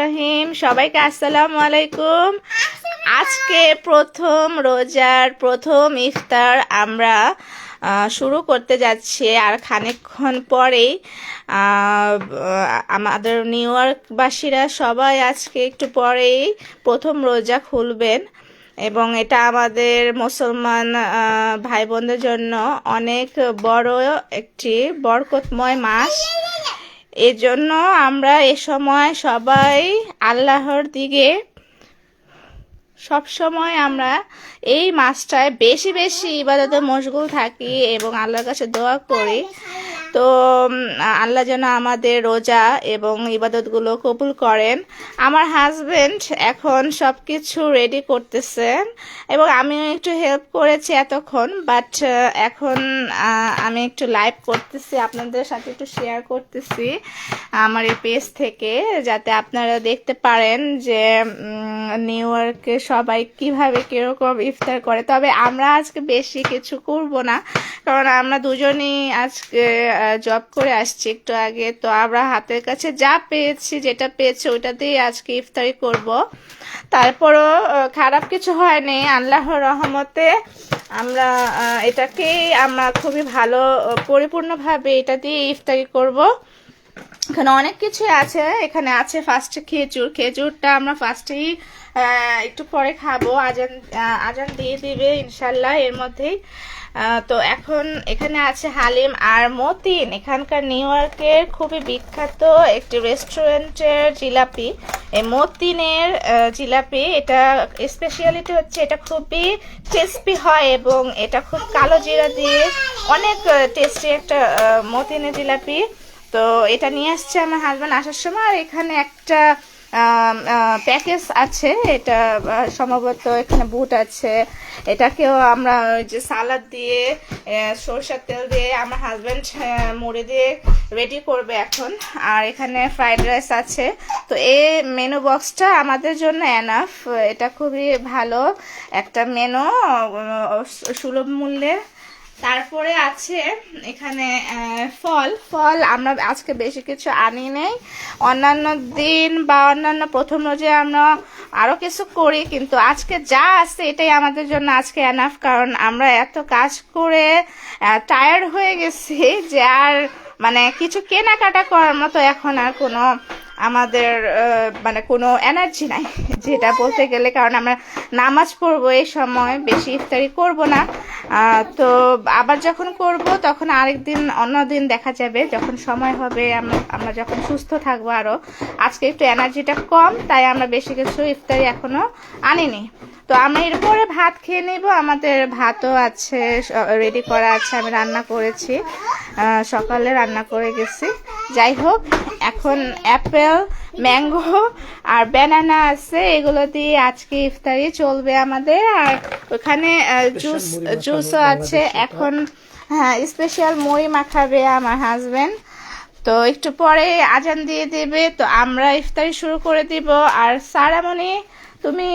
রহিম, সবাইকে আসসালামু আলাইকুম। আজকে প্রথম রোজার প্রথম ইফতার আমরা শুরু করতে যাচ্ছি আর খানিকক্ষণ পরেই আমাদের নিউ ইয়র্কবাসীরা সবাই আজকে একটু পরেই প্রথম রোজা খুলবেন এবং এটা আমাদের মুসলমান ভাই বোনদের জন্য অনেক বড় একটি বরকতময় মাস। এজন্য আমরা এ সময় সবাই আল্লাহর দিকে সব সময় আমরা এই মাসটায় বেশি বেশি ইবাদতে মশগুল থাকি এবং আল্লাহর কাছে দোয়া করি। তো আল্লাহ যেন আমাদের রোজা এবং ইবাদতগুলো কবুল করেন। আমার হাজবেন্ড এখন সব কিছু রেডি করতেছেন এবং আমিও একটু হেল্প করেছি এতক্ষণ বাট এখন আমি একটু লাইভ করতেছি, আপনাদের সাথে একটু শেয়ার করতেছি আমার এই পেজ থেকে, যাতে আপনারা দেখতে পারেন যে নিউ ইয়র্কে সবাই কীভাবে কীরকম ইফতার করে। তবে আমরা আজকে বেশি কিছু করব না, কারণ আমরা দুজনেই আজকে জব করে আসছি একটু আগে। তো আমরা হাতের কাছে যা পেয়েছি, যেটা পেয়েছি ওইটাতেই আজকে ইফতারি করব। তারপরও খারাপ কিছু হয়নি। আল্লাহর রহমতে আমরা এটাকেই আমরা খুবই ভালো, পরিপূর্ণভাবে এটা দিয়ে ইফতারি করব। এখানে অনেক কিছু আছে। এখানে আছে ফার্স্টে খেজুর। খেজুরটা আমরা ফার্স্টেই একটু পরে খাব। আজান আজান দিয়ে দিবে ইনশাল্লাহ এর মধ্যেই। তো এখন এখানে আছে হালিম আর মতিন। এখানকার নিউ ইয়র্কের খুবই বিখ্যাত একটি রেস্টুরেন্টের জিলাপি। এই মতিনের জিলাপি, এটা স্পেশালিটি হচ্ছে এটা খুবই টেস্টি হয় এবং এটা খুব কালো জিরা দিয়ে অনেক টেস্টি একটা মতিনের জিলাপি। তো এটা নিয়ে আসছে আমার হাজব্যান্ড আসার সময়, আর এখানে একটা প্যাকেজ আছে। এটা সম্ভবত এখানে বুট আছে। এটাকেও আমরা ওই যে সালাদ দিয়ে সরষের তেল দিয়ে আমার হাজব্যান্ড মুড়ি দিয়ে রেডি করবে এখন। আর এখানে ফ্রাইড রাইস আছে। তো এই মেনু বক্সটা আমাদের জন্য এনাফ এটা খুবই ভালো একটা মেনু সুলভ মূল্যের তারপরে আছে এখানে ফল। ফল আমরা আজকে বেশি কিছু আনি নেই। অন্যান্য দিন বা অন্যান্য প্রথম রোজে আমরা আরও কিছু করি, কিন্তু আজকে যা আছে এটাই আমাদের জন্য আজকে এনাফ কারণ আমরা এত কাজ করে টায়ার্ড হয়ে গেছি যে আর মানে কিছু কেনাকাটা করার মতো এখন আর কোনো আমাদের মানে কোনো এনার্জি নাই। যেটা বলতে গেলে, কারণ আমরা নামাজ পড়ব এই সময়, বেশি ইফতারি করব না। তো আবার যখন করব, তখন আরেক দিন অন্য দিন দেখা যাবে, যখন সময় হবে আমরা যখন সুস্থ থাকব আরও আজকে একটু এনার্জিটা কম, তাই আমরা বেশি কিছু ইফতারি এখনও আনিনি। তো আমরা এরপরে ভাত খেয়ে নিব, আমাদের ভাতও আছে রেডি করা আছে, আমি রান্না করেছি। সকালে রান্না করে গেছি। যাই হোক, এখন অ্যাপেল ম্যাঙ্গো আর ব্যানানা আছে এগুলো দিয়ে আজকে ইফতারি চলবে আমাদের। আর ওখানে জুস জুসও আছে। এখন হ্যাঁ স্পেশাল মই মাখাবে আমার হাজব্যান্ড তো একটু পরে আজান দিয়ে দেবে তো আমরা ইফতারি শুরু করে দিব। আর সারামণি তুমি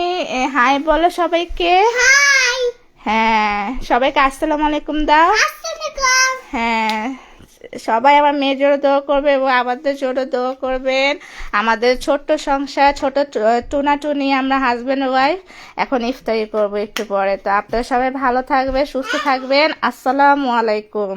হাই বলো সবাইকে। হ্যাঁ সবাইকে আসসালামু আলাইকুম দাও। হ্যাঁ। সবাই আমার মেয়ের জন্য দোয়া করবে এবং আমাদের জন্য দোয়া করবেন। আমাদের ছোট্ট সংসার ছোট টুনা টুনি আমরা হাজব্যান্ড ওয়াইফ এখন ইফতারি করব একটু পরে। তো আপনারা সবাই ভালো থাকবেন, সুস্থ থাকবেন। আসসালামু আলাইকুম।